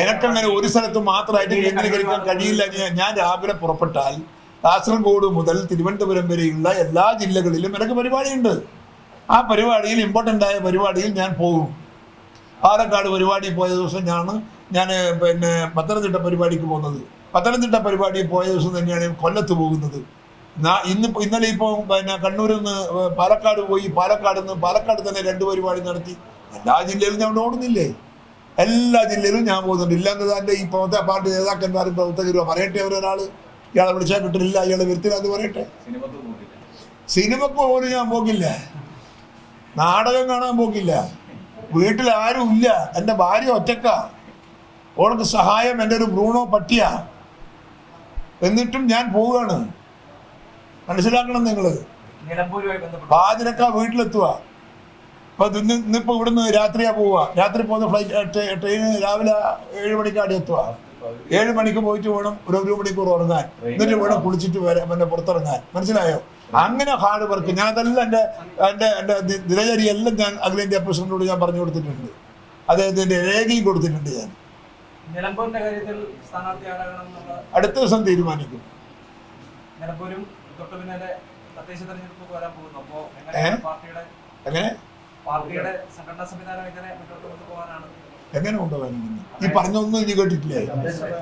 എനക്കങ്ങനെ ഒരു സ്ഥലത്ത് മാത്രമായിട്ട് കേന്ദ്രീകരിക്കാൻ കഴിയില്ല. ഞാൻ- രാവിലെ പുറപ്പെട്ടാൽ കാസർഗോഡ് മുതൽ തിരുവനന്തപുരം വരെയുള്ള എല്ലാ ജില്ലകളിലും എനിക്ക് പരിപാടിയുണ്ട്. ആ പരിപാടിയിൽ ഇമ്പോർട്ടന്റ് ആയ പരിപാടിയിൽ ഞാൻ പോകും. പാലക്കാട് പരിപാടി പോയ ദിവസം ഞാൻ ഞാൻ പിന്നെ പത്തനംതിട്ട പരിപാടിക്ക് പോകുന്നത്. പത്തനംതിട്ട പരിപാടി പോയ ദിവസം തന്നെയാണ് കൊല്ലത്ത് പോകുന്നത്. ഇന്ന് ഇന്നലെ ഇപ്പോൾ പിന്നെ കണ്ണൂരിൽ നിന്ന് പാലക്കാട് പോയി. പാലക്കാട് നിന്ന് പാലക്കാട് തന്നെ രണ്ട് പരിപാടി നടത്തി. എല്ലാ ജില്ലയിലും ഞാൻ ഓടുന്നില്ലേ? എല്ലാ ജില്ലയിലും ഞാൻ പോകുന്നുണ്ട്. ഇല്ലാത്തത് തന്നെ ഈ പ്രവർത്തക പാർട്ടി നേതാക്കന്മാരും പ്രവർത്തകരും പറയട്ടെ അവരൊരാൾ ഇയാളെ വിളിച്ചാൽ കിട്ടില്ല ഇയാളെ വരുത്തില്ല എന്ന് പറയട്ടെ. സിനിമക്ക് പോലും ഞാൻ പോകില്ല നാടകം കാണാൻ പോകില്ല വീട്ടിൽ ആരും ഇല്ല. എന്റെ ഭാര്യ ഒറ്റക്ക. ഓൾക്ക് സഹായം എന്റെ ഒരു ബ്രൂണോ പട്ടിയ. എന്നിട്ടും ഞാൻ പോവുകയാണ്. മനസ്സിലാക്കണം നിങ്ങൾ പാതിരക്ക വീട്ടിലെത്തുക. അപ്പൊ ഇന്ന് ഇന്നിപ്പോ ഇവിടുന്ന് രാത്രിയാ പോവുക രാത്രി പോകുന്ന ഫ്ലൈറ്റ് ട്രെയിന് രാവിലെ ഏഴ് മണിക്കാടി എത്തുക ഏഴ് മണിക്ക് പോയിട്ട് വേണം ഒരു ഒരു മണിക്കൂർ ഉറങ്ങാൻ. എന്നിട്ട് വേണം കുളിച്ചിട്ട് വരാൻ പിന്നെ പുറത്തിറങ്ങാൻ. മനസ്സിലായോ? അങ്ങനെ ഹാർഡ് വർക്ക് ഞാൻ അതെല്ലാം എന്റെ എന്റെ എന്റെ എല്ലാം ഞാൻ അഖിലേന്ത്യാ പ്രസിഡന്റിനോട് ഞാൻ പറഞ്ഞു കൊടുത്തിട്ടുണ്ട്. അദ്ദേഹത്തിന്റെ രേഖയും കൊടുത്തിട്ടുണ്ട് ഞാൻ. അടുത്ത ദിവസം തീരുമാനിക്കും? എങ്ങനെ? പാർട്ടിയുടെ സംഘടനാ സംവിധാനം എങ്ങനെ മുന്നോട്ട് കൊണ്ടുപോകാനാണ് എങ്ങനെ കൊണ്ടുപോകാൻ ഈ പറഞ്ഞൊന്നും ഇനി കേട്ടിട്ടില്ലേ?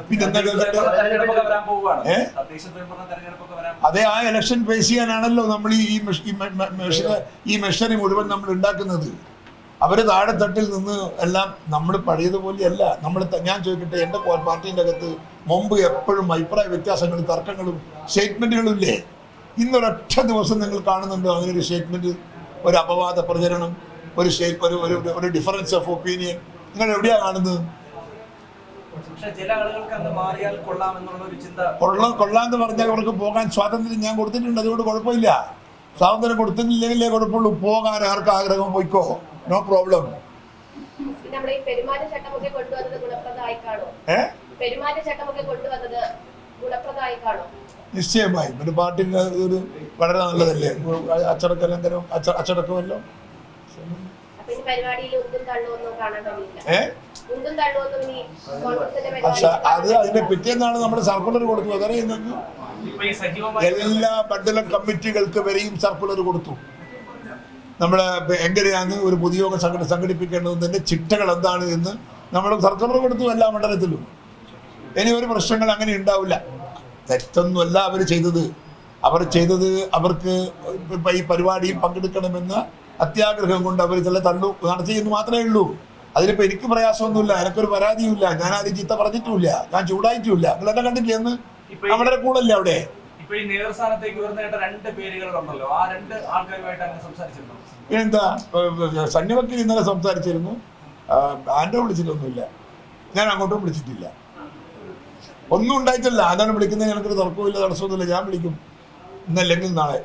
പിന്നെ എന്താ കേട്ടെ തെരഞ്ഞെടുപ്പൊക്കെ വരാൻ പോവുകയാണ്. ഏ? തദ്ദേശ സ്വയംഭരണ തെരഞ്ഞെടുപ്പൊക്കെ വരാൻ ആ ഇലക്ഷൻ ഫേസ് ചെയ്യാനാണല്ലോ നമ്മൾ ഈ ഈ മെഷ- ഈ മെ- മെ- മെഷീന് ഈ മെഷീന് മുഴുവൻ നമ്മൾ ഉണ്ടാക്കുന്നത്. അവർ താഴെ തട്ടിൽ നിന്ന് എല്ലാം നമ്മൾ പഴയതുപോലെയല്ല. നമ്മൾ ഞാൻ ചോദിക്കട്ടെ എന്റെ പാർട്ടീന്റെ അകത്ത് മുമ്പ് എപ്പോഴും അഭിപ്രായ വ്യത്യാസങ്ങളും തർക്കങ്ങളും സ്റ്റേറ്റ്മെന്റുകളും ഇല്ലേ? ഇന്നൊരൊറ്റ ദിവസം നിങ്ങൾ കാണുന്നുണ്ടോ? അങ്ങനെ ഒരു സ്റ്റേറ്റ്മെന്റ് ഒരു അപവാദ പ്രചരണം? ഒരു ഷേപ്പ് ഒരു ഒരു ഒരു ഡിഫറൻസ് ഓഫ് ഒപ്പീനിയൻ നിങ്ങൾ എവിടെയാണ് കാണുന്നത്? കൊള്ളാം എന്നുള്ള ഒരു ചിന്ത കൊള്ള കൊള്ളാന്ന് പറഞ്ഞാൽ അവർക്ക് പോകാൻ സ്വാതന്ത്ര്യം ഞാൻ കൊടുത്തിട്ടുണ്ട്. അതുകൊണ്ട് കുഴപ്പമില്ല. സ്വാതന്ത്ര്യം കൊടുത്തിട്ടില്ലെങ്കിലേ കുഴപ്പമുള്ളൂ പോകാൻ ആർക്ക് ആഗ്രഹം പോയിക്കോ? നോ പ്രോബ്ലം നിശ്ചയമായി. ഒരു പാട്ടിന് ഒരു വളരെ നല്ലതല്ലേ? അച്ചടക്ക ലംഘനം അച്ചടക്കമല്ലോ. അത് അതിനെ അതിന്റെ പിറ്റേന്നാണ് നമ്മൾ സർക്കുലർ കൊടുത്തു അതറിയുന്നു നിങ്ങൾക്ക് ഇപ്പൊ ഈ സജീവമായി എല്ലാ മണ്ഡല കമ്മിറ്റികൾക്ക് വരെയും സർക്കുലർ കൊടുത്തു. നമ്മളെ എങ്ങനെയാണ് ഒരു പൊതുയോഗം സംഘടന ചിട്ടകൾ എന്താണ് എന്ന് നമ്മൾ സർക്കുലർ കൊടുത്തു എല്ലാ മണ്ഡലത്തിലും. ഇനി ഒരു പ്രശ്നങ്ങൾ അങ്ങനെ ഉണ്ടാവില്ല. തെറ്റൊന്നുമല്ല അവർ ചെയ്തത്. അവർ ചെയ്തത് അവർക്ക് ഈ പരിപാടിയിൽ പങ്കെടുക്കണമെന്ന അത്യാഗ്രഹം കൊണ്ട് അവർ ചില തള്ളു നടത്തി എന്ന് മാത്രമേ ഉള്ളൂ. അതിലിപ്പോ എനിക്ക് പ്രയാസമൊന്നുമില്ല എനിക്കൊരു പരാതിയുമില്ല ഞാൻ ആദ്യം ചീത്ത പറഞ്ഞിട്ടുമില്ല ഞാൻ ചൂടായിട്ടുമില്ല നിങ്ങളെന്നെ കണ്ടില്ലേ എന്ന് അവരുടെ കൂടല്ല അവിടെ? എന്താ? സന്നിവക്കിൽ ഇന്നലെ സംസാരിച്ചിരുന്നു. ആന്റെ ആൻഡോ വിളിച്ചിട്ടൊന്നുമില്ല. ഞാൻ അങ്ങോട്ടും വിളിച്ചിട്ടില്ല. ഒന്നും ഉണ്ടായിട്ടില്ല. ആരാണ് വിളിക്കുന്നതിന് എനിക്കൊരു തർക്കമില്ല തടസ്സമൊന്നുമില്ല ഞാൻ വിളിക്കും. ഇന്നല്ലെങ്കിൽ നാളെ.